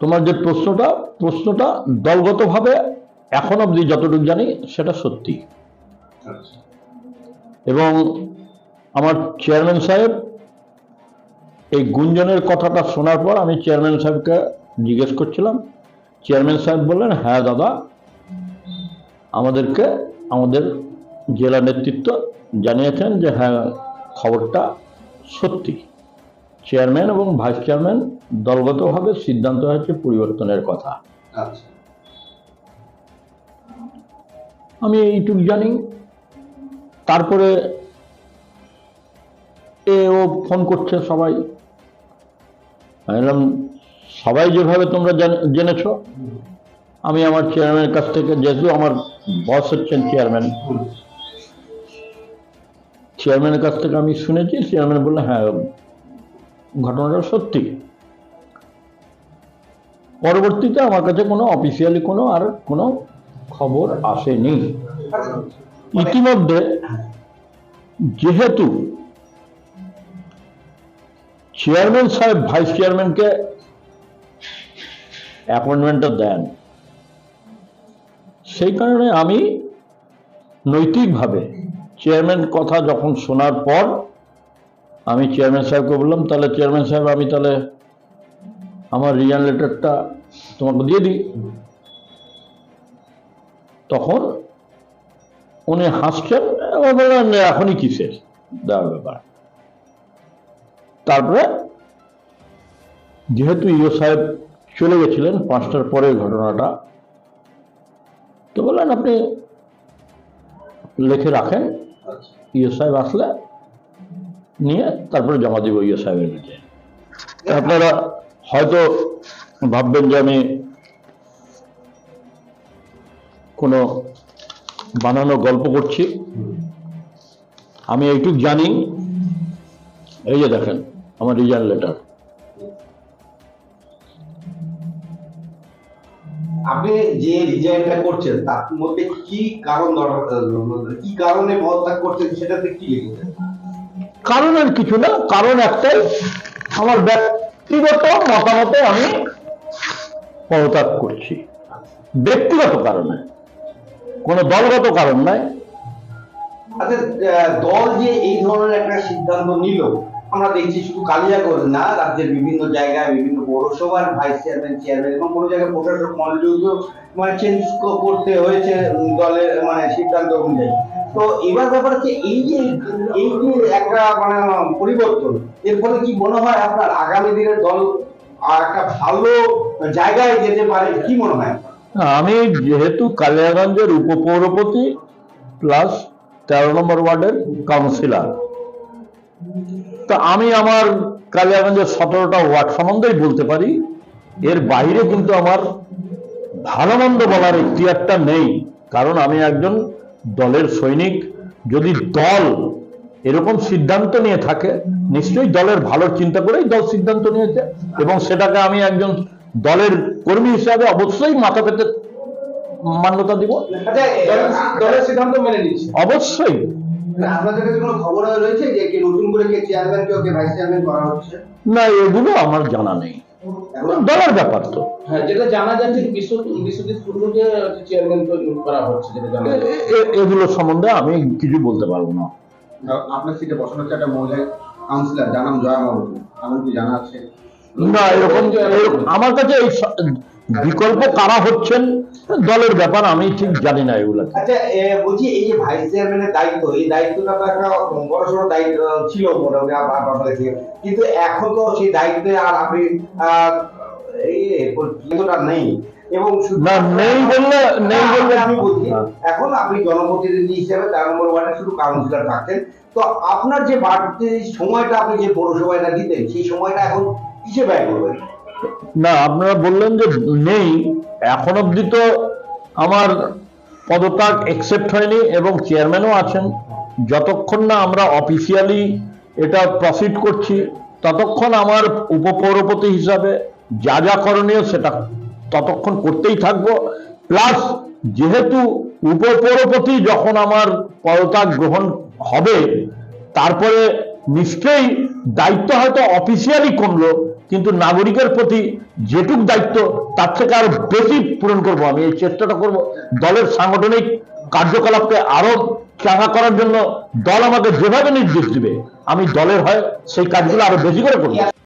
তোমার যে প্রশ্নটা প্রশ্নটা দলগতভাবে এখন অবধি যতটুকু জানি সেটা সত্যি। আচ্ছা। এবং আমার চেয়ারম্যান সাহেব এই গুঞ্জনের কথাটা শোনার পর আমি চেয়ারম্যান সাহেবকে জিজ্ঞেস করছিলাম। চেয়ারম্যান সাহেব বললেন হ্যাঁ দাদা আমাদেরকে আমাদের জেলা নেতৃত্ব জানিয়েছেন যে হ্যাঁ খবরটা সত্যি। চেয়ারম্যান এবং ভাইস চেয়ারম্যান দলগতভাবে সিদ্ধান্ত হয়েছে পরিবর্তনের কথা। আচ্ছা। আমি এইটুকু জানি। তারপরে এ ও ফোন করছে সবাই। আমি সবাই যেভাবে তোমরা জান- জেনেছ আমি আমার চেয়ারম্যানের কাছ থেকে যেহেতু আমার বস হচ্ছেন চেয়ারম্যান চেয়ারম্যানের কাছ থেকে আমি শুনেছি চেয়ারম্যান বললে হ্যাঁ ঘটনাটা সত্যি। পরবর্তীতে আমার কাছে কোনো অফিসিয়ালি কোনো আর কোনো খবর আসেনি। ইতিমধ্যে যেহেতু চেয়ারম্যান সাহেব ভাইস চেয়ারম্যানকে অ্যাপয়েন্টমেন্টটা দেন সেই কারণে আমি নৈতিকভাবে চেয়ারম্যান কথা যখন শোনার পর আমি চেয়ারম্যান সাহেবকে বললাম তাহলে চেয়ারম্যান সাহেব আমি তাহলে আমার রিজাইন লেটারটা তোমাকে দিয়ে দিই। তখন উনি হাসছেন বললেন এখনই কিসের দেওয়ার ব্যাপার। তারপরে যেহেতু ইও সাহেব চলে গেছিলেন পাঁচটার পরে ঘটনাটা তো বললেন আপনি লিখে রাখেন। আচ্ছা। ইও সাহেব আসলে নিয়ে তারপরে জমা দিব ইও সাহেবের কাছে। আপনারা হয়তো ভাববেন যে আমি কোনো বানানো গল্প করছি। আমি এইটুক জানি। এই যে দেখেন, আমার রিজাইন লেটার। আপনি যে রিজাইনটা করছেন, তার মধ্যে কি কারণ কি কারণে পদত্যাগ করছেন, সেটাতে কি লিখেছেন? কারণ আর কিছু না, কারণ একটাই, আমার ব্যক্তিগত মতামতে আমি পদত্যাগ করছি। ব্যক্তিগত কারণে, কোনো দলগত কারণ নাই। আচ্ছা দল যে এই ধরনের একটা সিদ্ধান্ত নিল, আমরা দেখছি শুধু কালিয়াগঞ্জ না, রাজ্যের বিভিন্ন জায়গায়, বিভিন্ন পৌরসভার ভাইস চেয়ারম্যান চেয়ারম্যান এবং কোনো জায়গায় প্রশাসক মনোযোগও মানে চেঞ্জ করতে হয়েছে দলের মানে সিদ্ধান্ত অনুযায়ী। তো এবার ব্যাপার হচ্ছে এই যে এই যে একটা মানে পরিবর্তন, এর ফলে কি মনে হয় আপনার আগামী দিনের দল একটা ভালো জায়গায় যেতে পারে? কি মনে হয়? আমি যেহেতু কালিয়াগঞ্জের উপপৌরপতি প্লাস তেরো নম্বর ওয়ার্ডের কাউন্সিলর তা আমি আমার কালিয়াগঞ্জের সতেরোটা ওয়ার্ড সম্বন্ধেই বলতে পারি। এর বাইরে কিন্তু আমার ভালো মন্দ বলার ইতিহারটা নেই। কারণ আমি একজন দলের সৈনিক যদি দল এরকম সিদ্ধান্ত নিয়ে থাকে নিশ্চয়ই দলের ভালো চিন্তা করেই দল সিদ্ধান্ত নিয়েছে এবং সেটাকে আমি একজন দলের কর্মী হিসাবে অবশ্যই মাথা পেতে মান্যতা দিব। আচ্ছা দলের সিদ্ধান্ত মেনে নিচ্ছে। অবশ্যই। আপনাদের কাছে কোনো খবর রয়েছে যে নতুন করে কে চেয়ারম্যান কে ভাইস চেয়ারম্যান করা হচ্ছে? না এগুলো আমার জানা নেই। দলের ব্যাপার তো। হ্যাঁ এগুলো সম্বন্ধে আমি কিছু বলতে পারব না। আপনার সিটে বসানো হচ্ছে একটা মহিলা কাউন্সিলর যার নাম জয়া মরুন আমার কি জানা আছে। না এরকম আমার কাছে এই বিকল্প কারা হচ্ছেন দলের ব্যাপার আমি ঠিক জানি না এগুলো। আচ্ছা বলছি এই যে ভাইস চেয়ারম্যানের দায়িত্ব এই দায়িত্বটা তো একটা বড় দায়িত্ব ছিল মোটামুটি আপ- আপনার কিন্তু এখন তো সেই দায়িত্বে আর আপনি আহ, দায়িত্বটা নেই। এবং না, নেই বললে- নেই বললে- আমি বলছি হ্যাঁ। এখন আপনি জনপ্রতিনিধি হিসেবে চার নম্বর ওয়ার্ডে শুধু কাউন্সিলর থাকতেন। তো আপনার যে বাড়তি সময়টা আপনি যে পৌরসভাটা দিতেন সেই সময়টা এখন কিসে ব্যয় করবেন? না, আপনারা বললেন যে নেই, এখন অবধি তো আমার পদত্যাগ একসেপ্ট হয়নি এবং চেয়ারম্যানও আছেন। যতক্ষণ না আমরা অফিসিয়ালি এটা প্রসিড করছি, ততক্ষণ আমার উপপৌরপতি হিসাবে যা যা করণীয় সেটা ততক্ষণ করতেই থাকব। প্লাস যেহেতু উপপৌরপতি যখন আমার পদত্যাগ গ্রহণ হবে, তারপরে নিশ্চয়ই দায়িত্ব হয়তো অফিসিয়ালি কমলো কিন্তু নাগরিকের প্রতি যেটুক দায়িত্ব, তার থেকে আরও বেশি পূরণ করব আমি। এই চেষ্টাটা করব দলের সাংগঠনিক কার্যকলাপকে আরও চাঙা করার জন্য। দল আমাকে যেভাবে নির্দেশ দিবে, আমি দলের হয় সেই কাজগুলো আরও বেশি করে করব।